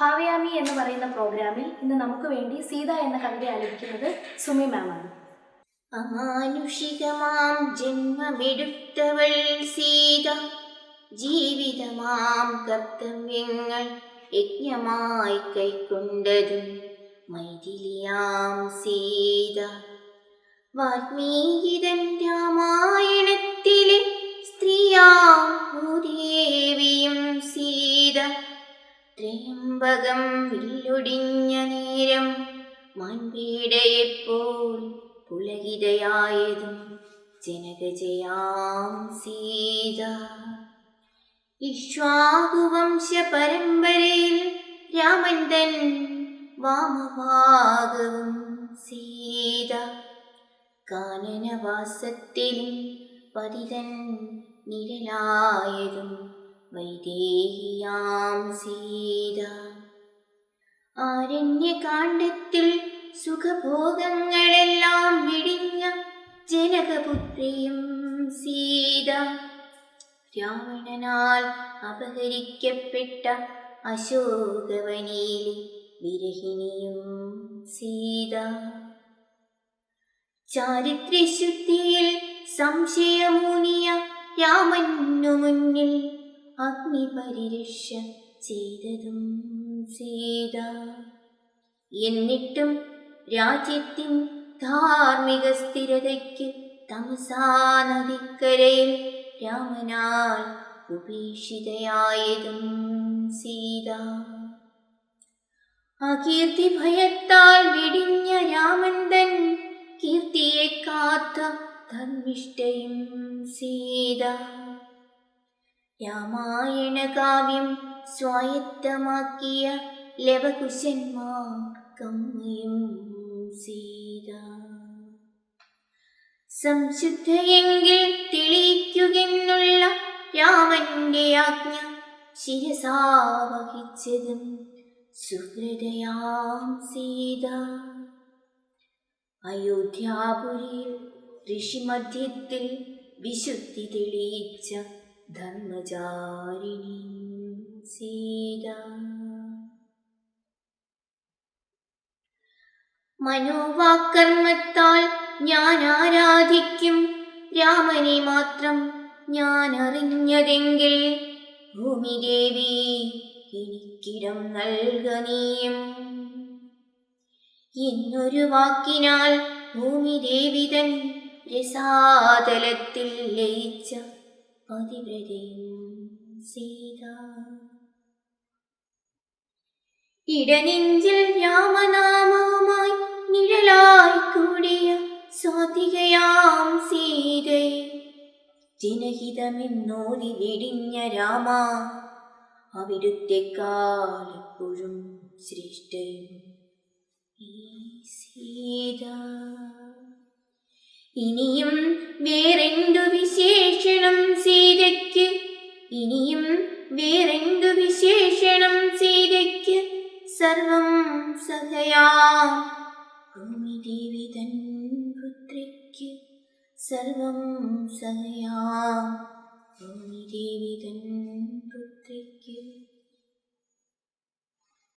ഭാവയാമി എന്ന് പറയുന്ന പ്രോഗ്രാമിൽ ഇന്ന് നമുക്ക് വേണ്ടി സീത എന്ന കവിത ആലപിക്കുന്നത് സുമി മാമാണ് അമാനുഷികമാം ജന്മമെടുത്തവൾ സീത. ജീവിതമാം കർത്തവ്യങ്ങൾ യജ്ഞമായി കൈക്കൊണ്ടതും മൈഥിലിയാം സീത. വാൽമീകിതൻ രാമായണത്തിലെ സ്ത്രീയാം ത്രയംബകം വില്ലൊടിഞ്ഞ നേരം മാൻപീടയെപ്പോൾ പുലകിതയായതും ജനകജയാം സീത. ഇക്ഷ്വാകുവംശ പരമ്പരയിൽ രാമൻ തൻ വാമഭാഗവും സീത. കാനനവാസത്തിലും പതിതൻ നിഴലായതും വൈദേഹിയാം സീത. ആരണ്യകാണ്ഡത്തിൽ സുഖഭോഗങ്ങളെല്ലാം വിടിഞ്ഞ ജനകപുത്രിയും സീത. രാവണനാൽ അപഹരിക്കപ്പെട്ട അശോകവനിയിലെ വിരഹിണിയും സീത. ചാരിത്രശുദ്ധിയിൽ സംശയമൂനിയ രാമനു മുന്നിൽ അഗ്നിപരിരക്ഷ ചെയ്തതും സീത എന്നിട്ടും രാജ്യത്തിൻ ധാർമ്മിക സ്ഥിരതയ്ക്ക് തമസാ നദിക്കരയിൽ രാമനാൽ ഉപേക്ഷിതയായതും സീത അകീർത്തി ഭയത്താൽ വിടിഞ്ഞ രാമൻ തൻ കീർത്തിയെ കാത്ത ധർമ്മിഷ്ഠയും സീത രാമായണ കാവ്യം സ്വായത്തമാക്കിയ ലവകുശന്മാർ കമ്മയും സീത. സംശുദ്ധയെങ്കിൽ തെളിയിക്കുമെന്നുള്ള രാമന്റെ ആജ്ഞ ശിരസാവഹിച്ചതും സുഹൃദയാം സീത. അയോധ്യാപുരിയിൽ ഋഷിമധ്യത്തിൽ വിശുദ്ധി തെളിയിച്ച ധർമ്മചാരിണി സീത. മനോവാക്കർമ്മത്താൽ ഞാൻ ആരാധിക്കും രാമനെ മാത്രം ഞാൻ അറിഞ്ഞതെങ്കിൽ ഭൂമിദേവി എനിക്കിടം നൽകനീയും. എന്നൊരു വാക്കിനാൽ ഭൂമിദേവി തൻ രസാതലത്തിൽ ലയിച്ച പതിവ്രതയും സീത ഇടനെഞ്ചിൽ രാമനാമവുമായി നിഴലായി കൂടിയ സ്വാതികയാം സീതയെ ജനഹിതമെന്നോതി വെടിഞ്ഞ രാമ അവിടുത്തെക്കാലെപ്പോഴും ശ്രേഷ്ഠയും ഈ സീത. ഇനിയും വേറെന്തു വിശേഷണം സഹയാം ഭൂമിദേവി തൻ പുത്രിക്ക് സർവം സഹയാം. ഭൂമിദേവി തൻ പുത്രിക്ക്